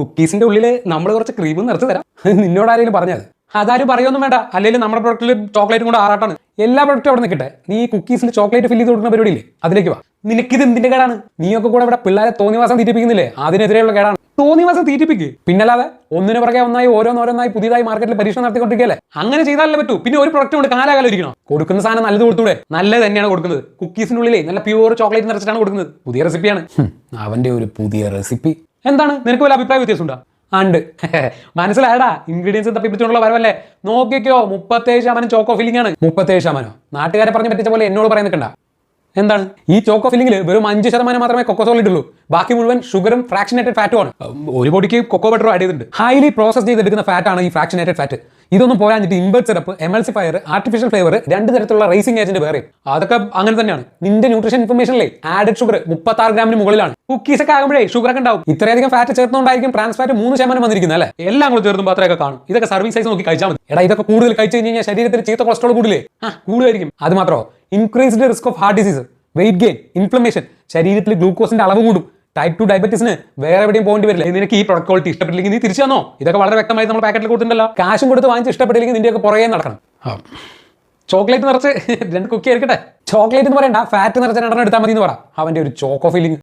കുക്കീസിന്റെ ഉള്ളിൽ നമ്മൾ കുറച്ച് ക്രീം നിറച്ച് തരാം. നിന്നോട് ആരെങ്കിലും പറഞ്ഞത് അതാരും പറയൊന്നും വേണ്ട. അല്ലെങ്കിൽ നമ്മുടെ പ്രൊഡക്റ്റിൽ ചോക്ലേറ്റും കൂടെ ആറാട്ടാണ്. എല്ലാ പ്രൊഡക്റ്റും അവിടെ നിൽക്കട്ടെ. നീ കുക്കീസിൽ ചോക്ലേറ്റ് ഫില്ല് ചെയ്ത് കൊടുക്കുന്ന പരിപാടിയില്ലേ? അതിലേക്ക് വാ. നിനക്കിത് എന്തിന്റെ കേടാണ്? നീയൊക്കെ കൂടെ ഇവിടെ പിള്ളേരെ തോന്നിവാസം തീറ്റിപ്പിക്കുന്നില്ലേ? അതിനെതിരെയുള്ള കേടാണ്. തോന്നിവാസം തീറ്റിപ്പിക്ക്. പിന്നല്ലാതെ ഒന്നിനു പുറകെ ഒന്നായി ഓരോന്നോരോന്നായി പുതിയതായി മാർക്കറ്റിൽ പരീക്ഷണം നടത്തിക്കൊണ്ടിരിക്കുകയല്ലേ? അങ്ങനെ ചെയ്താലേ പറ്റൂ. പിന്നെ ഒരു പ്രൊഡക്റ്റ് കൊണ്ട് കാലാകാലം ഇരിക്കണം? കൊടുക്കുന്ന സാധനം നല്ലത് കൊടുത്തൂടെ? നല്ലത് തന്നെയാണ് കൊടുക്കുന്നത്. കുക്കീസിനുള്ളിലേ നല്ല പ്യൂർ ചോക്ലേറ്റ് നിറച്ചിട്ടാണ് കൊടുക്കുന്നത്. പുതിയ റെസിപ്പിയാണ് അവന്റെ ഒരു പുതിയ റെസിപ്പി എന്താണ്? നിനക്ക് വല്ല അഭിപ്രായ വ്യത്യാസം ഉണ്ടോ ഉണ്ട് മനസ്സിലായടാ ഇൻഗ്രീഡിയൻസ് തപ്പിപ്പിച്ചുള്ള വരവല്ലേ? നോക്കിക്കോ. മുപ്പത്തേഴ് ശതമാനം ചോക്കോ ഫില്ലിംഗ് ആണ്. മുപ്പത്തേഴ് ശതമാനം. നാട്ടുകാരെ പറഞ്ഞ് പറ്റിച്ച പോലെ എന്നോട് പറയാൻ നിൽക്കണ്ട. എന്താണ്? ഈ ചോക്കോ ഫില്ലിംഗിൽ വെറും അഞ്ച് ശതമാനം മാത്രമേ കൊക്കോ സോളിഡ് ഉള്ളൂ ബാക്കി മുഴുവൻ ഷുഗറും ഫ്രാക്ഷനേറ്റഡ് ഫാറ്റും ആണ്. ഒരു പൊടിക്ക് കൊക്കോ ബട്ടറും ആഡ് ചെയ്തിട്ടുണ്ട്. ഹൈലി പ്രോസസ് ചെയ്തെടുക്കുന്ന ഫാറ്റാണ് ഈ ഫ്രാക്ഷനേറ്റഡ് ഫാറ്റ് ഇതൊന്നും പോരാഞ്ഞിട്ട് invert syrup fire artificial flavour രണ്ട് തരത്തിലുള്ള റൈസിംഗ് ഏജന്റ് വേറെ. അതൊക്കെ അങ്ങനെ തന്നെയാണ്. നിന്റെ ന്യൂട്രീഷൻ ഇൻഫർമേഷനിലെ ആഡഡ് ഷുഗർ മുപ്പത്തി ആറ് ഗ്രാമിന് മുകളിലാണ്. കുക്കീസ് ഒക്കെ ആകുമ്പോഴേ ഷുഗർ ഒക്കെ ഉണ്ടാവും. ഇത്രയധികം ഫാറ്റ് ചേർത്തുകൊണ്ടായിരിക്കും ട്രാൻസ് ഫാറ്റ് മൂന്ന് ശതമാനം വന്നിരിക്കുന്നത് അല്ലേ? എല്ലാം കൂടെ ചേർത്തും മാത്രമേ കാണും. ഇതൊക്കെ സർവീസ് സൈസ് നോക്കി കഴിച്ചാൽ മതി. എടാ ഇതൊക്കെ കൂടുതൽ കഴിച്ചു കഴിഞ്ഞ് കഴിഞ്ഞാൽ ശരീരത്തിൽ ചീത്ത കൊളസ്ട്രോൾ കൂടില്ലേ? ആ കൂടുതലായിരിക്കും. അത് മാത്രമോ increased risk of heart disease weight gain inflammation ശരീരത്തിൽ ഗ്ലൂക്കോസിന്റെ അളവ് കൂടും. ടൈപ്പ് ടു ഡയബറ്റീസിന് വേറെ എവിടെയും പോകേണ്ടി വരില്ല. നിനക്ക് ഈ പ്രൊഡക്റ്റ് ക്വാളിറ്റി ഇഷ്ടപ്പെട്ടില്ലെങ്കിൽ നീ തിരിച്ചു തന്നോ ഇതൊക്കെ വളരെ വ്യക്തമായി നമ്മൾ പാക്കറ്റിൽ കൊടുത്തിട്ടുണ്ടല്ലോ. കാശും കൊടുത്ത് വാങ്ങിച്ച് ഇഷ്ടപ്പെട്ടില്ലെങ്കിൽ നിന്റെയൊക്കെ പുറകെ നടക്കണം. ചോക്ലേറ്റ് നിറച്ച് രണ്ട് കുക്കി ആയിരിക്കട്ടെ ചോക്ലേറ്റ് എന്ന് പറയണ്ട ഫാറ്റ് നിറച്ച രണ്ടെണ്ണം എടുത്താൽ മതി എന്ന് പറ. അവന്റെ ഒരു ചോക്കോ ഫീലിംഗ്